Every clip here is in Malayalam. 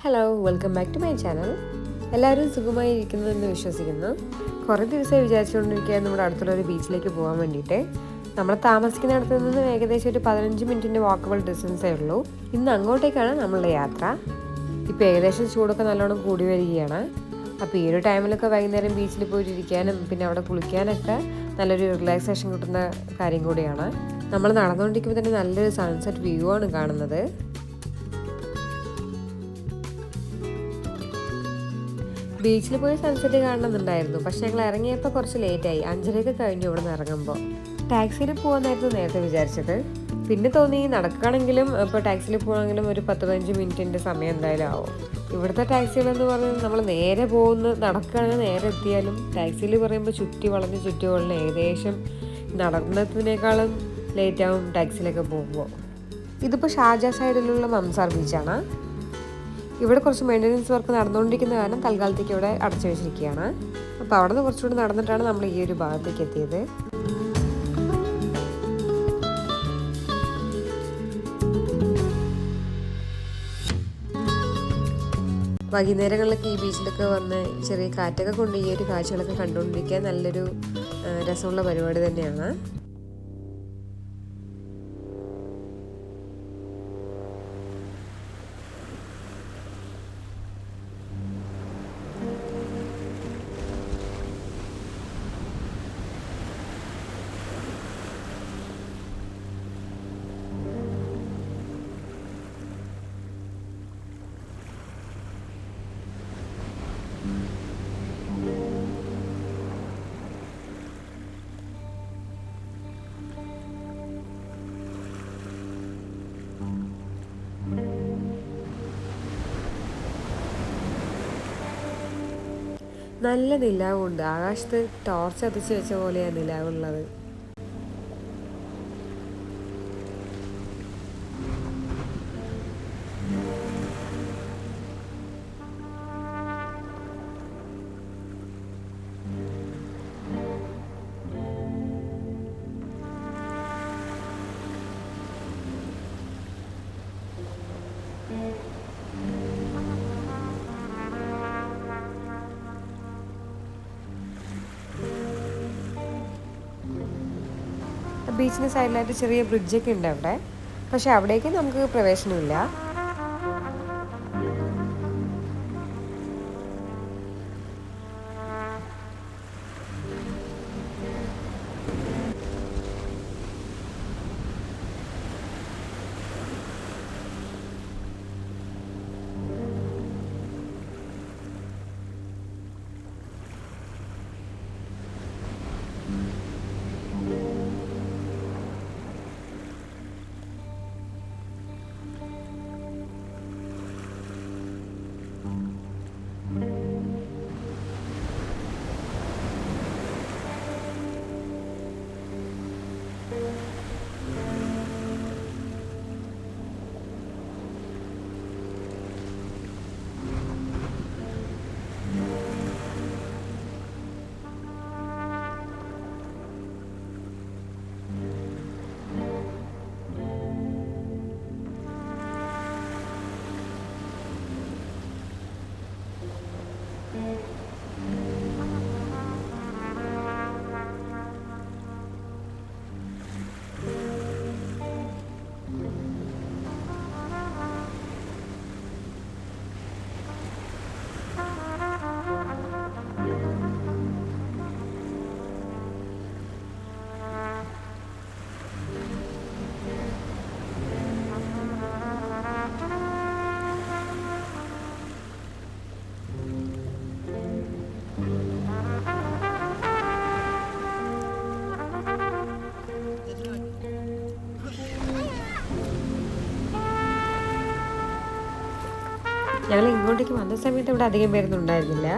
Hello welcome back to my channel എല്ലാവരും സുഖമായി ഇരിക്കുന്നു എന്ന് വിശ്വസിക്കുന്നു. കുറേ ദിവസമായി വിചാരിച്ചുകൊണ്ടിരിക്കുക നമ്മുടെ അടുത്തുള്ള ഒരു ബീച്ചിലേക്ക് പോകാൻ വേണ്ടിയിട്ട്. നമ്മൾ താമസിക്കുന്നിടത്ത് നിന്ന് ഏകദേശം ഒരു പതിനഞ്ച് മിനിറ്റിന്റെ വാക്കബിൾ ഡിസ്റ്റൻസേ ഉള്ളൂ. ഇന്ന് അങ്ങോട്ടേക്കാണ് നമ്മളുടെ യാത്ര. ഇപ്പോൾ ഏകദേശം ചൂടൊക്കെ നല്ലോണം കൂടി വരികയാണ്. അപ്പോൾ ഈ ഒരു ടൈമിലൊക്കെ വൈകുന്നേരം ബീച്ചിൽ പോയിട്ടിരിക്കാനും പിന്നെ അവിടെ കുളിക്കാനൊക്കെ നല്ലൊരു റിലാക്സേഷൻ കിട്ടുന്ന കാര്യം കൂടിയാണ്. നമ്മൾ നടന്നുകൊണ്ടിരിക്കുമ്പോൾ തന്നെ നല്ലൊരു സൺസെറ്റ് വ്യൂ ആണ് കാണുന്നത്. ബീച്ചിൽ പോയി സൺസെറ്റ് കാണണമെന്നുണ്ടായിരുന്നു. പക്ഷെ ഞങ്ങൾ ഇറങ്ങിയപ്പോൾ കുറച്ച് ലേറ്റായി അഞ്ചരയൊക്കെ കഴിഞ്ഞു ഇവിടെ നിന്ന് ഇറങ്ങുമ്പോൾ. ടാക്സിയിൽ പോകാമെന്നായിരുന്നു നേരത്തെ വിചാരിച്ചത്. പിന്നെ തോന്നി നടക്കുകയാണെങ്കിലും ഇപ്പോൾ ടാക്സിയിൽ പോകണമെങ്കിലും ഒരു പത്ത് പതിനഞ്ച് മിനിറ്റിന്റെ സമയം എന്തായാലും ആവും. ഇവിടുത്തെ ടാക്സികളെന്ന് പറഞ്ഞാൽ നമ്മൾ നേരെ പോകുന്ന നടക്കുകയാണെങ്കിൽ നേരെ എത്തിയാലും ടാക്സിയിൽ പറയുമ്പോൾ ചുറ്റി വളഞ്ഞ് ചുറ്റി വളഞ്ഞ് ഏകദേശം നടന്നതിനേക്കാളും ലേറ്റാവും ടാക്സിയിലൊക്കെ പോകുമ്പോൾ. ഇതിപ്പോൾ ഷാജ സൈഡിലുള്ള മംസാർ ബീച്ചാണ് ഇവിടെ കുറച്ച് മെയിന്റനൻസ് വർക്ക് നടന്നുകൊണ്ടിരിക്കുന്ന കാരണം തൽക്കാലത്തേക്ക് ഇവിടെ അടച്ചു വെച്ചിരിക്കുകയാണ്. അപ്പോൾ അവിടെ നിന്ന് കുറച്ചുകൂടി നടന്നിട്ടാണ് നമ്മൾ ഈ ഒരു ഭാഗത്തേക്ക് എത്തിയത്. വൈകുന്നേരങ്ങളിലൊക്കെ ഈ ബീച്ചിലൊക്കെ വന്ന് ചെറിയ കാറ്റൊക്കെ കൊണ്ട് ഈ ഒരു കാഴ്ചകളൊക്കെ കണ്ടുകൊണ്ടിരിക്കാൻ നല്ലൊരു രസമുള്ള പരിപാടി തന്നെയാണ്. നല്ല നിലാവുണ്ട്. ആകാശത്ത് ടോർച്ച് കത്തിച്ച് വെച്ച പോലെയാണ് നിലാവുള്ളത്. ബീച്ചിന് സൈഡിലായിട്ട് ചെറിയ ബ്രിഡ്ജൊക്കെ ഉണ്ട് അവിടെ. പക്ഷേ അവിടേക്ക് നമുക്ക് പ്രവേശനമില്ല. ഞങ്ങൾ ഇങ്ങോട്ടേക്ക് വന്ന സമയത്ത് ഇവിടെ അധികം പേരൊന്നും ഉണ്ടായിരുന്നില്ല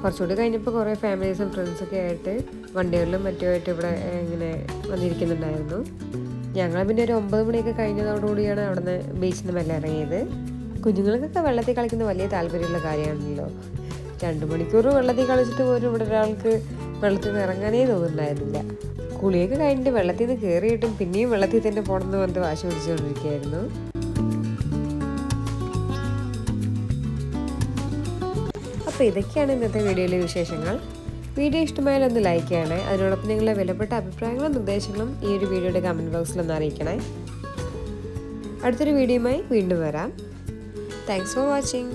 കുറച്ചുകൂടി കഴിഞ്ഞപ്പോൾ കുറേ ഫാമിലീസും ഫ്രണ്ട്സൊക്കെ ആയിട്ട് വണ്ടികളിലും മറ്റുമായിട്ട് ഇവിടെ ഇങ്ങനെ വന്നിരിക്കുന്നുണ്ടായിരുന്നു. ഞങ്ങൾ പിന്നെ ഒരു ഒമ്പത് മണിയൊക്കെ കഴിഞ്ഞതോടുകൂടിയാണ് അവിടെ നിന്ന് ബീച്ചിൽ നിന്ന് മെല്ലെ ഇറങ്ങിയത്. കുഞ്ഞുങ്ങൾക്കൊക്കെ വെള്ളത്തിൽ കളിക്കുന്ന വലിയ താല്പര്യമുള്ള കാര്യമാണല്ലോ. രണ്ട് മണിക്കൂർ വെള്ളത്തിൽ കളിച്ചിട്ട് പോലും ഇവിടെ ഒരാൾക്ക് വെള്ളത്തിൽ നിന്ന് ഇറങ്ങാനേ തോന്നുന്നുണ്ടായിരുന്നില്ല. കുളിയൊക്കെ കഴിഞ്ഞിട്ട് വെള്ളത്തിൽ നിന്ന് കയറിയിട്ടും പിന്നെയും വെള്ളത്തിൽ തന്നെ പോകണമെന്ന് പറഞ്ഞ് വാശി പിടിച്ചുകൊണ്ടിരിക്കുകയായിരുന്നു. അപ്പോൾ ഇതൊക്കെയാണ് ഇന്നത്തെ വീഡിയോയിലെ വിശേഷങ്ങൾ. വീഡിയോ ഇഷ്ടമായാൽ ഒന്ന് ലൈക്ക് ചെയ്യണേ. അതിനോടൊപ്പം നിങ്ങളുടെ വിലപ്പെട്ട അഭിപ്രായങ്ങളും നിർദ്ദേശങ്ങളും ഈ ഒരു വീഡിയോയുടെ കമന്റ് ബോക്സിൽ ഒന്ന് അറിയിക്കണേ. അടുത്തൊരു വീഡിയോയുമായി വീണ്ടും വരാം. Thanks for watching